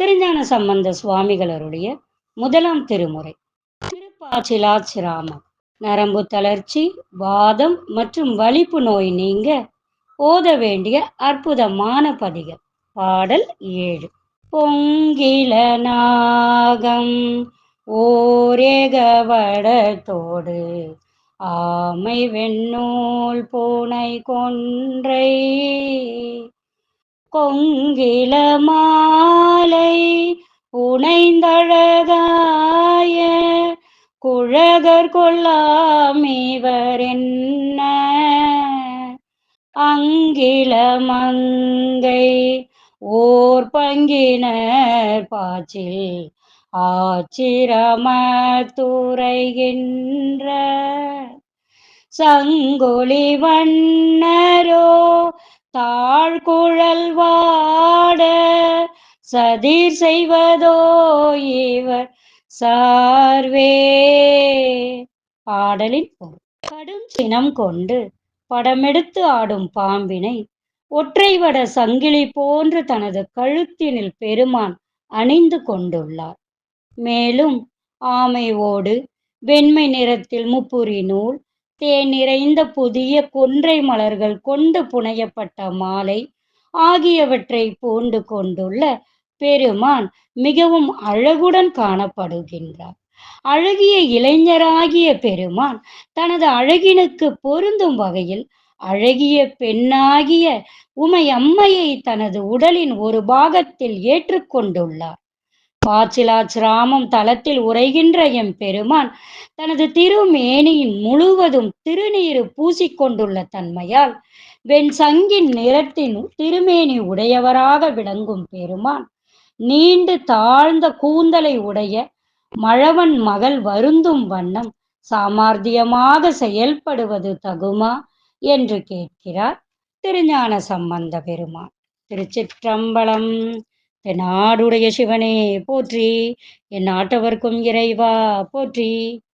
திருஞான சம்பந்த சுவாமிகளருடைய முதலாம் திருமுறை. திருப்பாச்சிலாச்சிராமம் நரம்பு தளர்ச்சி வாதம் மற்றும் வலிப்பு நோய் நீங்க ஓத வேண்டிய அற்புதமான பதிகம். பாடல் ஏழு. பொங்கில நாகம் ஓரேகவடத்தோடு ஆமை வெண்ணூல் பூனை கொன்றை. கொங்கில மாலை புனைந்தழகாய குழகர் கொள்ளாமிவர் என்ன? அங்கில மங்கை ஓர் பங்கினர் பாச்சில் ஆச்சிரமத்துரைகின்ற சங்கொலி வண்ணரோ தாழ்குழல்வா சதிர் செய்வதோ இவர் சார்வே. பாடலின் பொருள் கடும் சினம் கொண்டு படமெடுத்து ஆடும் பாம்பினை ஒற்றை வட சங்கிலி போன்று தனது கழுத்தினில் பெருமான் அணிந்து கொண்டுள்ளார். மேலும் ஆமை ஓடு வெண்மை நிறத்தில் முப்புரி நூல் தேன் நிறைந்த புதிய கொன்றை மலர்கள் கொண்டு புனையப்பட்ட மாலை ஆகியவற்றை பூண்டு கொண்டுள்ள பெருமான் மிகவும் அழகுடன் காணப்படுகின்றார். அழகிய இளைஞராகிய பெருமான் தனது அழகினுக்கு பொருந்தும் வகையில் அழகிய பெண்ணாகிய உமையம்மையை தனது உடலின் ஒரு பாகத்தில் ஏற்றுக்கொண்டுள்ளார் பாச்சிலாச்சிராமம் தலத்தில் உரைகின்ற எம் பெருமான் தனது திருமேனியின் முழுவதும் திருநீரு பூசிக்கொண்டுள்ள தன்மையால் வெண் சங்கின் நிறத்தின் திருமேனி உடையவராக விளங்கும் பெருமான் நீண்டு தாழ்ந்த கூந்தலை உடைய மழவன் மகள் வருந்தும் வண்ணம் சாமார்த்தியமாக செயல்படுவது தகுமா என்று கேட்கிறார் திருஞான சம்பந்த பெருமான். திருச்சிற்றம்பலம் நாடுடைய சிவனே போற்றி என் நாட்டவர்க்கும் இறைவா போற்றி.